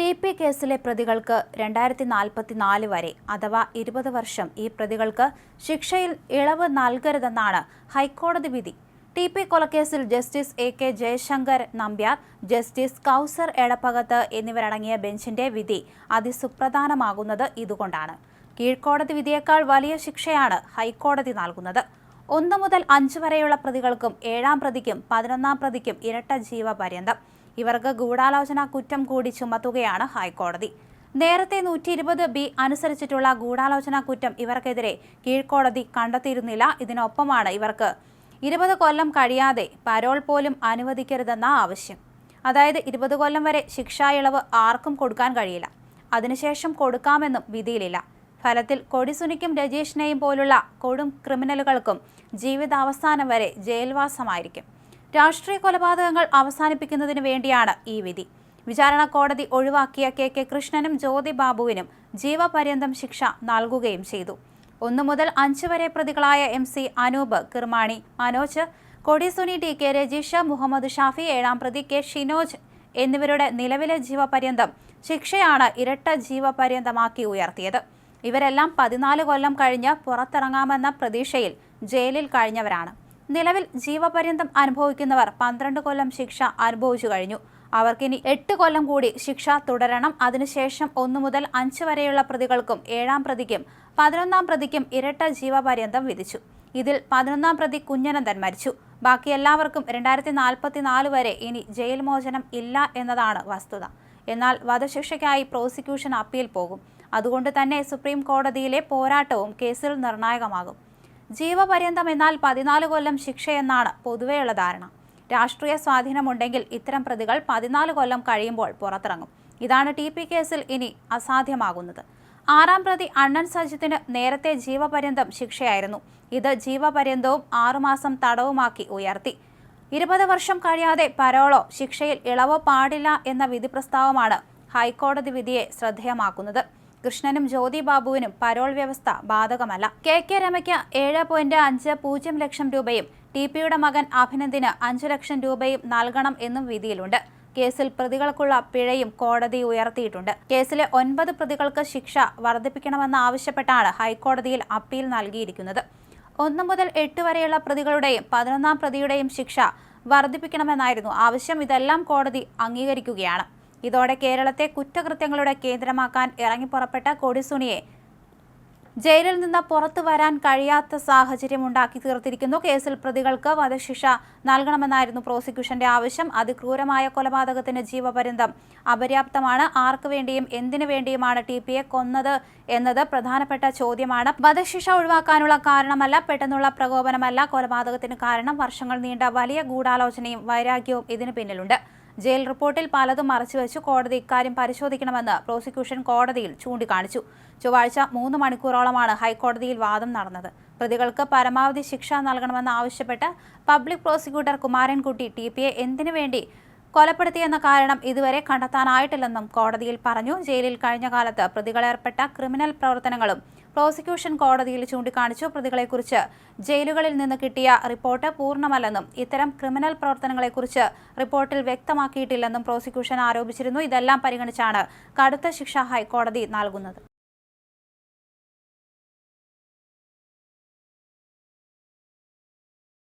T P കേസിലെ പ്രതികൾക്ക് രണ്ടായിരത്തി നാൽപ്പത്തിനാല് വരെ അഥവാ ഇരുപത് വർഷം ഈ പ്രതികൾക്ക് ശിക്ഷയിൽ ഇളവ് നൽകരുതെന്നാണ് ഹൈക്കോടതി വിധി. T P കൊലക്കേസിൽ justice A K Jayasankar Nambiar justice Kauser Edappagath എന്നിവരടങ്ങിയ ബെഞ്ചിന്റെ വിധി അതിസുപ്രധാനമാകുന്നത് ഇതുകൊണ്ടാണ്. കീഴ്ക്കോടതി വിധിയേക്കാൾ വലിയ ശിക്ഷയാണ് ഹൈക്കോടതി നൽകുന്നത്. ഒന്ന് മുതൽ അഞ്ച് വരെയുള്ള പ്രതികൾക്കും ഏഴാം പ്രതിക്കും പതിനൊന്നാം പ്രതിക്കും ഇരട്ട ജീവപര്യന്തം. ഇവർക്ക് ഗൂഢാലോചന കുറ്റം കൂടി ചുമത്തുകയാണ് ഹൈക്കോടതി. നേരത്തെ നൂറ്റി ഇരുപത് ബി അനുസരിച്ചിട്ടുള്ള ഗൂഢാലോചന കുറ്റം ഇവർക്കെതിരെ കീഴ്ക്കോടതി കണ്ടെത്തിയിരുന്നില്ല. ഇതിനൊപ്പമാണ് ഇവർക്ക് ഇരുപത് കൊല്ലം കഴിയാതെ പരോൾ പോലും അനുവദിക്കരുതെന്ന ആവശ്യം. അതായത് ഇരുപത് കൊല്ലം വരെ ശിക്ഷാ ഇളവ് ആർക്കും കൊടുക്കാൻ കഴിയില്ല. അതിനുശേഷം കൊടുക്കാമെന്നും വിധിയിലില്ല. ഫലത്തിൽ കൊടിസുനിക്കും രജീഷിനെയും പോലുള്ള കൊടും ക്രിമിനലുകൾക്കും ജീവിതാവസാനം വരെ ജയിൽവാസമായിരിക്കും. രാഷ്ട്രീയ കൊലപാതകങ്ങൾ അവസാനിപ്പിക്കുന്നതിന് വേണ്ടിയാണ് ഈ വിധി. വിചാരണ കോടതി ഒഴിവാക്കിയ കെ കെ കൃഷ്ണനും ജ്യോതി ബാബുവിനും ജീവപര്യന്തം ശിക്ഷ നൽകുകയും ചെയ്തു. ഒന്നു മുതൽ അഞ്ച് വരെ പ്രതികളായ M C Anoop Kirmani Manoj Kodi Suni T K Rajeesh Muhammad Shafi ഏഴാം പ്രതി കെ ഷിനോജ് എന്നിവരുടെ നിലവിലെ ജീവപര്യന്തം ശിക്ഷയാണ് ഇരട്ട ജീവപര്യന്തമാക്കി ഉയർത്തിയത്. ഇവരെല്ലാം പതിനാല് കൊല്ലം കഴിഞ്ഞ് പുറത്തിറങ്ങാമെന്ന പ്രതീക്ഷയിൽ ജയിലിൽ കഴിഞ്ഞവരാണ്. നിലവിൽ ജീവപര്യന്തം അനുഭവിക്കുന്നവർ പന്ത്രണ്ട് കൊല്ലം ശിക്ഷ അനുഭവിച്ചു കഴിഞ്ഞു. അവർക്കിനി എട്ട് കൊല്ലം കൂടി ശിക്ഷ തുടരണം. അതിനുശേഷം ഒന്നു മുതൽ അഞ്ച് വരെയുള്ള പ്രതികൾക്കും ഏഴാം പ്രതിക്കും പതിനൊന്നാം പ്രതിക്കും ഇരട്ട ജീവപര്യന്തം വിധിച്ചു. ഇതിൽ പതിനൊന്നാം പ്രതി കുഞ്ഞനന്ദൻ മരിച്ചു. ബാക്കി എല്ലാവർക്കും രണ്ടായിരത്തി നാൽപ്പത്തിനാല് വരെ ഇനി ജയിൽ മോചനം ഇല്ല എന്നതാണ് വസ്തുത. എന്നാൽ വധശിക്ഷയ്ക്കായി പ്രോസിക്യൂഷൻ അപ്പീൽ പോകും. അതുകൊണ്ട് തന്നെ സുപ്രീം കോടതിയിലെ പോരാട്ടവും കേസിൽ നിർണായകമാകും. ജീവപര്യന്തം എന്നാൽ പതിനാല് കൊല്ലം ശിക്ഷയെന്നാണ് പൊതുവെയുള്ള ധാരണ. രാഷ്ട്രീയ സ്വാധീനമുണ്ടെങ്കിൽ ഇത്തരം പ്രതികൾ പതിനാല് കൊല്ലം കഴിയുമ്പോൾ പുറത്തിറങ്ങും. ഇതാണ് ടി പി കേസിൽ ഇനി അസാധ്യമാകുന്നത്. ആറാം പ്രതി അണ്ണൻ സജിത്തിന് നേരത്തെ ജീവപര്യന്തം ശിക്ഷയായിരുന്നു. ഇത് ജീവപര്യന്തവും ആറുമാസം തടവുമാക്കി ഉയർത്തി. ഇരുപത് വർഷം കഴിയാതെ പരോളോ ശിക്ഷയിൽ ഇളവോ പാടില്ല എന്ന വിധി പ്രസ്താവമാണ് ഹൈക്കോടതി വിധിയെ ശ്രദ്ധേയമാക്കുന്നത്. കൃഷ്ണനും ജ്യോതി ബാബുവിനും പരോൾ വ്യവസ്ഥ ബാധകമല്ല. കെ കെ രമയ്ക്ക് ഏഴ് പോയിന്റ് അഞ്ച് പൂജ്യം ലക്ഷം രൂപയും ടി പിയുടെ മകൻ അഭിനന്ദിന് അഞ്ചു ലക്ഷം രൂപയും നൽകണം എന്നും വിധിയിലുണ്ട്. കേസിൽ പ്രതികൾക്കുള്ള പിഴയും കോടതി ഉയർത്തിയിട്ടുണ്ട്. കേസിലെ ഒൻപത് പ്രതികൾക്ക് ശിക്ഷ വർദ്ധിപ്പിക്കണമെന്നാവശ്യപ്പെട്ടാണ് ഹൈക്കോടതിയിൽ അപ്പീൽ നൽകിയിരിക്കുന്നത്. ഒന്നു മുതൽ എട്ട് വരെയുള്ള പ്രതികളുടെയും പതിനൊന്നാം പ്രതിയുടെയും ശിക്ഷ വർദ്ധിപ്പിക്കണമെന്നായിരുന്നു ആവശ്യം. ഇതെല്ലാം കോടതി അംഗീകരിക്കുകയാണ്. ഇതോടെ കേരളത്തെ കുറ്റകൃത്യങ്ങളുടെ കേന്ദ്രമാക്കാൻ ഇറങ്ങിപ്പുറപ്പെട്ട കൊടിസുനിയെ ജയിലിൽ നിന്ന് പുറത്തു വരാൻ കഴിയാത്ത സാഹചര്യം ഉണ്ടാക്കി തീർത്തിരിക്കുന്നു. കേസിൽ പ്രതികൾക്ക് വധശിക്ഷ നൽകണമെന്നായിരുന്നു പ്രോസിക്യൂഷന്റെ ആവശ്യം. അതിക്രൂരമായ കൊലപാതകത്തിന് ജീവപര്യന്തം അപര്യാപ്തമാണ്. ആർക്കു വേണ്ടിയും എന്തിനു വേണ്ടിയുമാണ് ടി പിയെ കൊന്നത് എന്നത് പ്രധാനപ്പെട്ട ചോദ്യമാണ്. വധശിക്ഷ ഒഴിവാക്കാനുള്ള കാരണമല്ല പെട്ടെന്നുള്ള പ്രകോപനമല്ല. കൊലപാതകത്തിന് കാരണം വർഷങ്ങൾ നീണ്ട വലിയ ഗൂഢാലോചനയും വൈരാഗ്യവും ഇതിനു പിന്നിലുണ്ട്. ജയിൽ റിപ്പോർട്ടിൽ പലതും മറച്ചുവെച്ചു കോടതി ഇക്കാര്യം പരിശോധിക്കണമെന്ന് പ്രോസിക്യൂഷൻ കോടതിയിൽ ചൂണ്ടിക്കാണിച്ചു. ചൊവ്വാഴ്ച മൂന്ന് മണിക്കൂറോളമാണ് ഹൈക്കോടതിയിൽ വാദം നടന്നത്. പ്രതികൾക്ക് പരമാവധി ശിക്ഷ നൽകണമെന്ന് ആവശ്യപ്പെട്ട് പബ്ലിക് പ്രോസിക്യൂട്ടർ കുമാരൻകുട്ടി ടി പിയെ എന്തിനു വേണ്ടി കൊലപ്പെടുത്തിയെന്ന കാരണം ഇതുവരെ കണ്ടെത്താനായിട്ടില്ലെന്നും കോടതിയിൽ പറഞ്ഞു. ജയിലിൽ കഴിഞ്ഞ കാലത്ത് പ്രതികളേർപ്പെട്ട ക്രിമിനൽ പ്രവർത്തനങ്ങളും പ്രോസിക്യൂഷൻ കോടതിയിൽ ചൂണ്ടിക്കാണിച്ചു. പ്രതികളെക്കുറിച്ച് ജയിലുകളിൽ നിന്ന് കിട്ടിയ റിപ്പോർട്ട് പൂർണമല്ലെന്നും ഇത്തരം ക്രിമിനൽ പ്രവർത്തനങ്ങളെക്കുറിച്ച് റിപ്പോർട്ടിൽ വ്യക്തമാക്കിയിട്ടില്ലെന്നും പ്രോസിക്യൂഷൻ ആരോപിച്ചിരുന്നു. ഇതെല്ലാം പരിഗണിച്ചാണ് കടുത്ത ശിക്ഷ ഹൈക്കോടതി നൽകുന്നത്.